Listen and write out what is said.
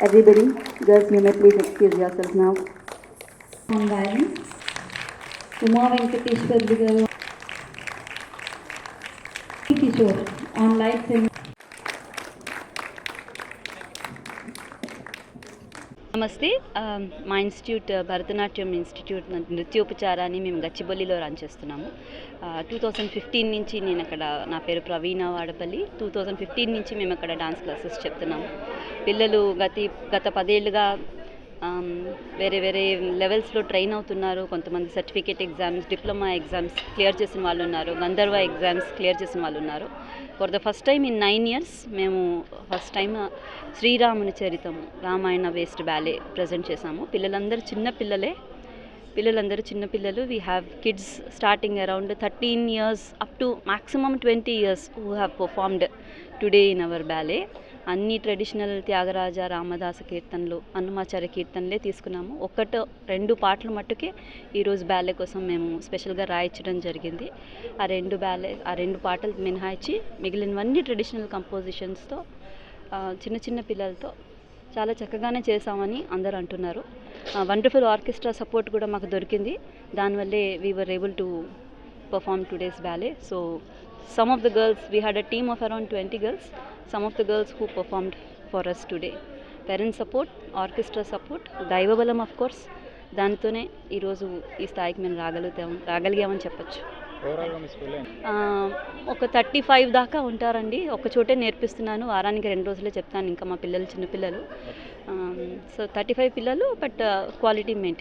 Everybody, girls, you may please excuse yourself now. on violence. Uma Venkateshwar గారు Kishore on life నమస్తే మా institute Bharatanatyam institute నృత్యోపచారాన్ని మేము గచ్చిబౌలిలో రన్ చేస్తున్నాము. టూ థౌజండ్ ఫిఫ్టీన్ నుంచి నేను అక్కడ నా పేరు Praveena Vadapalli. Two thousand fifteen నుంచి మేము అక్కడ డాన్స్ క్లాసెస్ చెప్తున్నాము. పిల్లలు గతి గత పదేళ్ళుగా Um, వేరే వేరే లెవెల్స్లో ట్రైన్ అవుతున్నారు. కొంతమంది certificate exams diploma exams clear చేసిన వాళ్ళు ఉన్నారు. గంధర్వ ఎగ్జామ్స్ క్లియర్ చేసిన వాళ్ళు ఉన్నారు. For the first time in nine years మేము ఫస్ట్ టైం శ్రీరాముని చరితము రామాయణ వేస్ట్ బ్యాలే ప్రజెంట్ చేసాము పిల్లలందరూ చిన్న పిల్లలే. పిల్లలందరూ చిన్న పిల్లలు. We have kids starting around thirteen years up to maximum twenty years who have performed today in our ballet అన్ని ట్రెడిషనల్ త్యాగరాజ రామదాస కీర్తనలు అన్నమాచార్య కీర్తనలే తీసుకున్నాము. ఒకటో రెండు పాటలు మట్టుకే ఈరోజు బ్యాలే కోసం మేము స్పెషల్గా రాయించడం జరిగింది. ఆ రెండు బ్యాలే ఆ రెండు పాటలు మినహాయించి మిగిలినవన్నీ ట్రెడిషనల్ కంపోజిషన్స్తో చిన్న చిన్న పిల్లలతో చాలా చక్కగానే చేసామని అందరూ అంటున్నారు. వండర్ఫుల్ ఆర్కెస్ట్రా సపోర్ట్ కూడా మాకు దొరికింది. దానివల్లే we were able to perform today's ballet. So, some of the girls, we had a team of around 20 girls, some of the girls who performed for us today. Parent support, orchestra support, దైవబలం of course దానితోనే ఈరోజు ఈ స్థాయికి మేము రాగలుగుతాం రాగలిగామని చెప్పచ్చు. ఒక thirty five దాకా ఉంటారండి. ఒక చోటే నేర్పిస్తున్నాను. వారానికి రెండు రోజులే చెప్తాను. ఇంకా మా పిల్లలు చిన్నపిల్లలు. సో థర్టీ ఫైవ్ పిల్లలు బట్ క్వాలిటీ మెయింటైన్